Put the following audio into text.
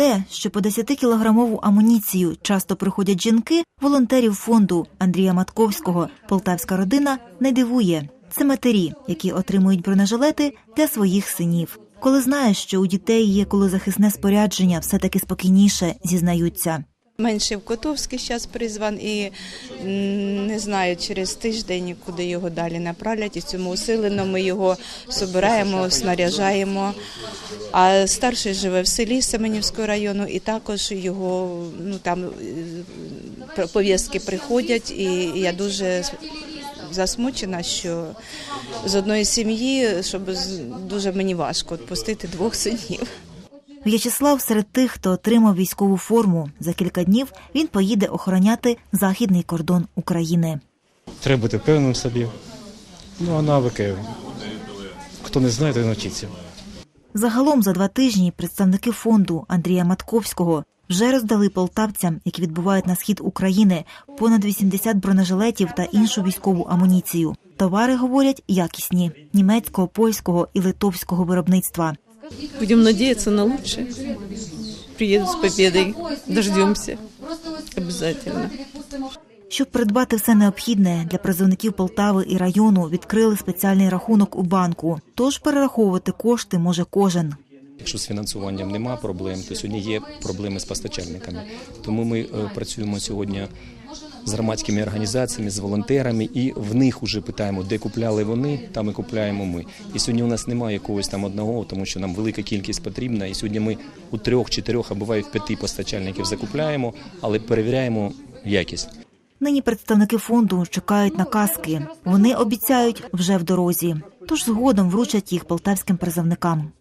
те, що по 10-кілограмову амуніцію часто приходять жінки, волонтерів фонду Андрія Матковського Полтавська родина не дивує. Це матері, які отримують бронежилети для своїх синів. Коли знаєш, що у дітей є колозахисне спорядження, все таки спокійніше зізнаються. Менше в Котовський зараз призван і не знаю, через тиждень, куди його далі направлять. І цьому усилено ми його збираємо, снаряжаємо. А старший живе в селі Семенівського району, і також його ну там е, пов'язки приходять, і я дуже засмучена, що з одної сім'ї, щоб дуже мені важко відпустити двох синів. В'ячеслав серед тих, хто отримав військову форму. За кілька днів він поїде охороняти західний кордон України. Треба бути впевненим собі. Ну, а навики. Хто не знає, той навчиться. Загалом за два тижні представники фонду Андрія Матковського вже роздали полтавцям, які відбувають на схід України, понад 80 бронежилетів та іншу військову амуніцію. Товари говорять якісні німецького, польського і литовського виробництва. Будем надеяться на лучшее. Приедут с победой. Дождемся. Обязательно. Щоб придбати все необхідне для призовників Полтави і району, відкрили спеціальний рахунок у банку. Тож перераховувати кошти може кожен. Якщо з фінансуванням нема проблем, то сьогодні є проблеми з постачальниками. Тому ми е, працюємо сьогодні з громадськими організаціями, з волонтерами, і в них вже питаємо, де купляли вони, там і купляємо ми. І сьогодні у нас немає якогось там одного, тому що нам велика кількість потрібна. І сьогодні ми у трьох, чотирьох, а буває в п'яти постачальників закупляємо, але перевіряємо якість. Нині представники фонду чекають на каски. Вони обіцяють вже в дорозі. Тож згодом вручать їх полтавським призовникам.